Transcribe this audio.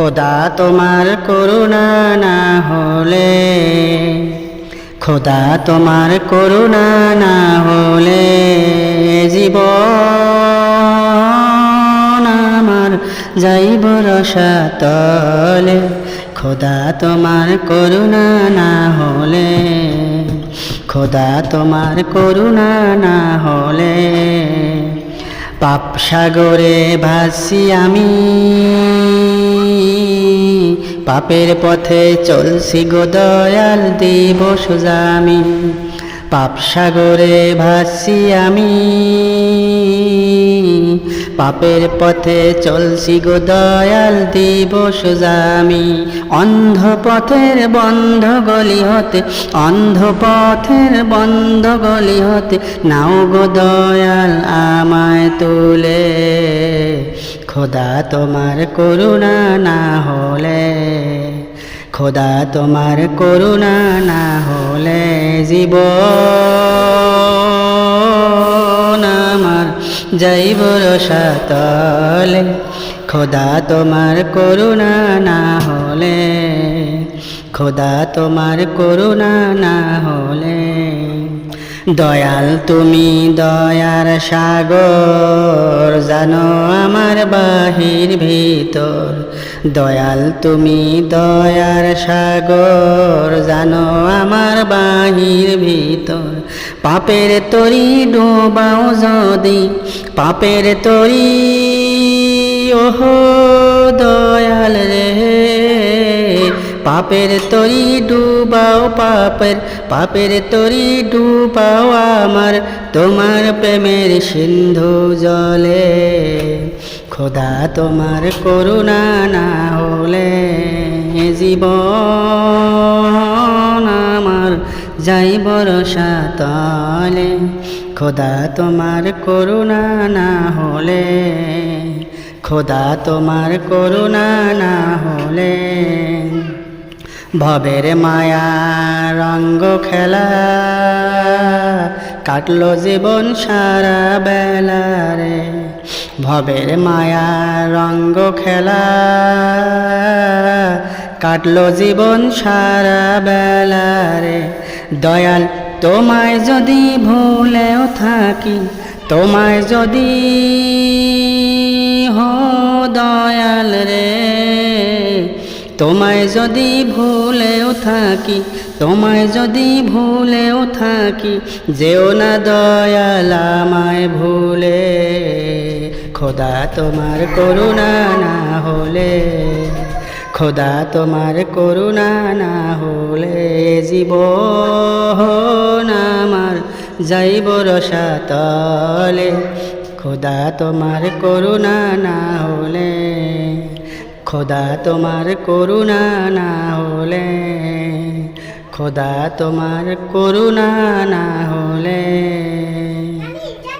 খোদা তোমার করুণা না হলে, খোদা তোমার করুণা না হলে জীবন আমার যাইব রসাতলে, খোদা তোমার করুণা না হলে, খোদা তোমার করুণা না হলে, পাপ সাগরে ভাসি আমি। পাপের পথে চলছি গো দয়াল দিব সুজামি পাপ সাগরে ভাসি আমি। পাপের পথে চলছি গো দয়াল দিব সুজামি অন্ধ পথের বন্ধ গলি হতে অন্ধ পথের বন্ধ গলি হতে, নাও গো দয়াল আমায় তুলে। খোদা তোমার করুণা না হলে, খোদা তোমার করুণা না হলে জীব আমার যাইব রসাতলে, খোদা তোমার করুণা না হলে, খোদা তোমার করুণা না হলে দয়াল তুমি দয়ার সাগর, জানো আমার বাহির ভিতর। দয়াল তুমি দয়ার সাগর, জানো আমার বাহির ভিতর। পাপের তরি ডোবাও যদি, পাপের তরি, ওহো। পাপের তরি ডুবাও পাপের পাপের তরি ডুবাও আমার। তোমার প্রেমের সিন্ধু জলে, খোদা তোমার করুণা না হলে জীবন আমার যাইব রসাতলে খোদা তোমার করুণা না হলে, খোদা তোমার করুণা না হলে ভবের মায়া, রঙ্গ খেলা। কাটলো জীবন সারা বেলা রে। ভবের মায়া, রঙ্গ খেলা। কাটলো জীবন সারা বেলা রে। দয়াল, তোমায় যদি ভুলেও থাকি, তোমায় যদি, হো দয়াল রে। তোমায় যদি ভুলেও থাকি, তোমায় যদি ভুলেও থাকি, যেও না দয়াল আমায় ভুলে। খোদা তোমার করুণা না হলে, খোদা তোমার করুণা না হলে জীব আমার যাইব রসাতলে। খোদা তোমার করুণা না হলে খোদা তোমার করুণা না হলে খোদা তোমার করুণা না হলে।